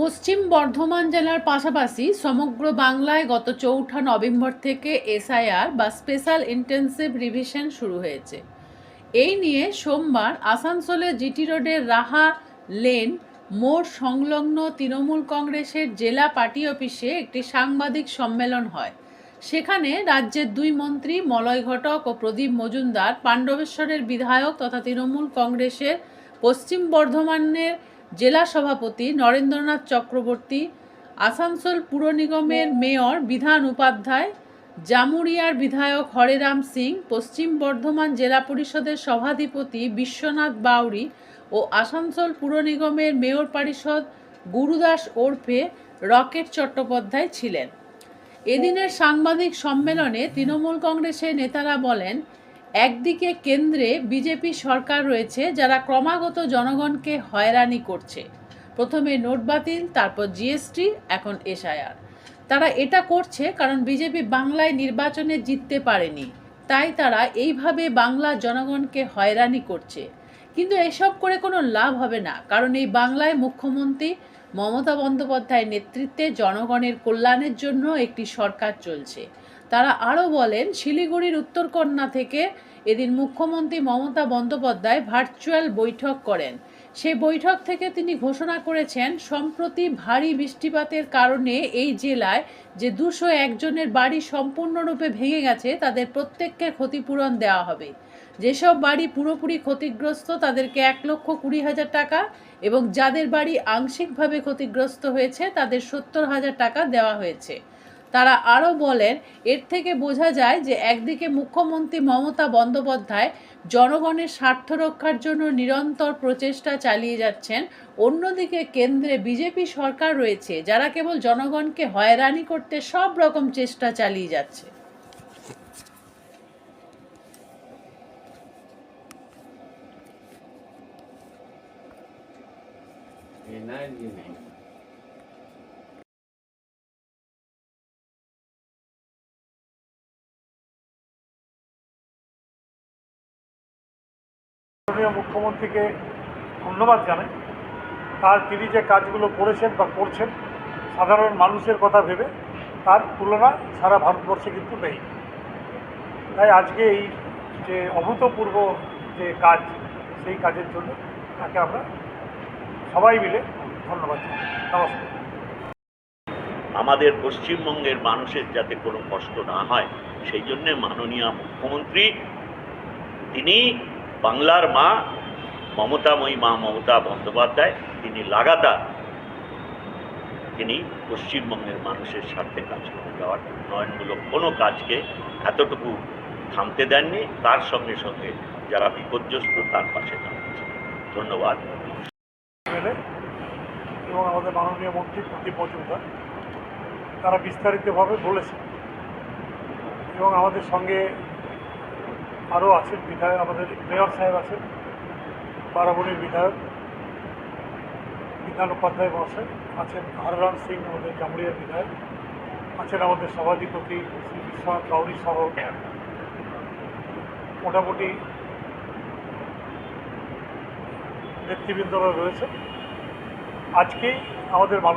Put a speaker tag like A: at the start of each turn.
A: পশ্চিম বর্ধমান জেলার পাশাপাশি সমগ্র বাংলায় গত চৌঠা নভেম্বর থেকে এসআইআর বা স্পেশাল ইন্টেন্সিভ রিভিশন শুরু হয়েছে। এই নিয়ে সোমবার আসানসোলে জিটি রোডের রাহা লেন, মোড় সংলগ্ন তৃণমূল কংগ্রেসের জেলা পার্টি অফিসে একটি সাংবাদিক সম্মেলন হয়। সেখানে রাজ্যের দুই মন্ত্রী মলয় ঘটক ও প্রদীপ মজুমদার, পাণ্ডবেশ্বরের বিধায়ক তথা তৃণমূল কংগ্রেসের পশ্চিম বর্ধমানের জেলা সভাপতি নরেন্দ্রনাথ চক্রবর্তী, আসানসোল পুর নিগমের মেয়র বিধান উপাধ্যায়, জামুরিয়ার বিধায়ক হরেরাম সিং, পশ্চিম বর্ধমান জেলা পরিষদের সভাধিপতি বিশ্বনাথ বাউরি ও আসানসোল পুর নিগমের মেয়র পরিষদ গুরুদাস ওরফে রকেট চট্টোপাধ্যায় ছিলেন। এদিনের সাংবাদিক সম্মেলনে তৃণমূল কংগ্রেসের নেতারা বলেন একদিকে কেন্দ্রে বিজেপি সরকার রয়েছে যারা ক্রমাগত জনগণকে হয়রানি করছে। প্রথমে নোট বাতিল, তারপর জিএসটি, এখন এসআইআর। তারা এটা করছে কারণ বিজেপি বাংলায় নির্বাচনে জিততে পারেনি। তাই তারা এইভাবে বাংলা জনগণকে হয়রানি করছে। কিন্তু এসব করে কোনো লাভ হবে না, কারণ এই বাংলায় মুখ্যমন্ত্রী মমতা বন্দ্যোপাধ্যায়ের নেতৃত্বে জনগণের কল্যাণের জন্য একটি সরকার চলছে। তারা আরও বলেন, শিলিগুড়ির উত্তরকন্যা থেকে এদিন মুখ্যমন্ত্রী মমতা বন্দ্যোপাধ্যায় ভার্চুয়াল বৈঠক করেন। সেই বৈঠক থেকে তিনি ঘোষণা করেছেন, সম্প্রতি ভারী বৃষ্টিপাতের কারণে এই জেলায় যে দুশো একজনের বাড়ি সম্পূর্ণরূপে ভেঙে গেছে, তাদের প্রত্যেককে ক্ষতিপূরণ দেওয়া হবে। যেসব বাড়ি পুরোপুরি ক্ষতিগ্রস্ত, তাদেরকে এক লক্ষ কুড়ি হাজার টাকা এবং যাদের বাড়ি আংশিকভাবে ক্ষতিগ্রস্ত হয়েছে, তাদের সত্তর হাজার টাকা দেওয়া হয়েছে। তারা আরও বলেন, এর থেকে বোঝা যায় যে একদিকে মুখ্যমন্ত্রী মমতা বন্দ্যোপাধ্যায় জনগণের স্বার্থ রক্ষার জন্য নিরন্তর প্রচেষ্টা চালিয়ে যাচ্ছেন, অন্যদিকে কেন্দ্রে বিজেপি সরকার রয়েছে, যারা কেবল জনগণকে হয়রানি করতে সব রকম চেষ্টা চালিয়ে যাচ্ছে।
B: মাননীয় মুখ্যমন্ত্রীকে ধন্যবাদ জানাই। তার তিনি যে কাজগুলো করেছেন বা করছেন, সাধারণ মানুষের কথা ভেবে তার তুলনা সারা ভারতবর্ষে কিন্তু নেই। তাই আজকে এই যে অভূতপূর্ব যে কাজ, সেই কাজের জন্য তাকে আমরা সবাই মিলে ধন্যবাদ জানাই। নমস্কার।
C: আমাদের পশ্চিমবঙ্গের মানুষের যাতে কোনো কষ্ট না হয়, সেই জন্যে মাননীয় মুখ্যমন্ত্রী তিনি বাংলার মা মমতাময়ী মা মমতা বন্দ্যোপাধ্যায়, তিনি লাগাতার তিনি পশ্চিমবঙ্গের মানুষের স্বার্থে কাজ করে যাওয়ার উন্নয়নমূলক কোনো কাজকে এতটুকু থামতে দেননি, তার সঙ্গে সঙ্গে যারা বিপর্যস্ত, তার পাশে দাঁড়াচ্ছে। ধন্যবাদ।
B: এবং আমাদের মাননীয় মন্ত্রী প্রদীপ মজুমদার, তারা বিস্তারিতভাবে বলেছেন। এবং আমাদের সঙ্গে আরও আছেন বিধায়ক, আমাদের মেয়র সাহেব আছেন বারাবণীর বিধায়ক, বিধান উপাধ্যায় মহাশয়, আছেন হররাম সিং, আমাদের জামুরিয়ার বিধায়ক, আছেন আমাদের সভাধিপতি শ্রী বিশ্বনাথ গৌরী সহ মোটামুটি নেতৃবৃন্দরা রয়েছে আজকেই আমাদের মাননীয়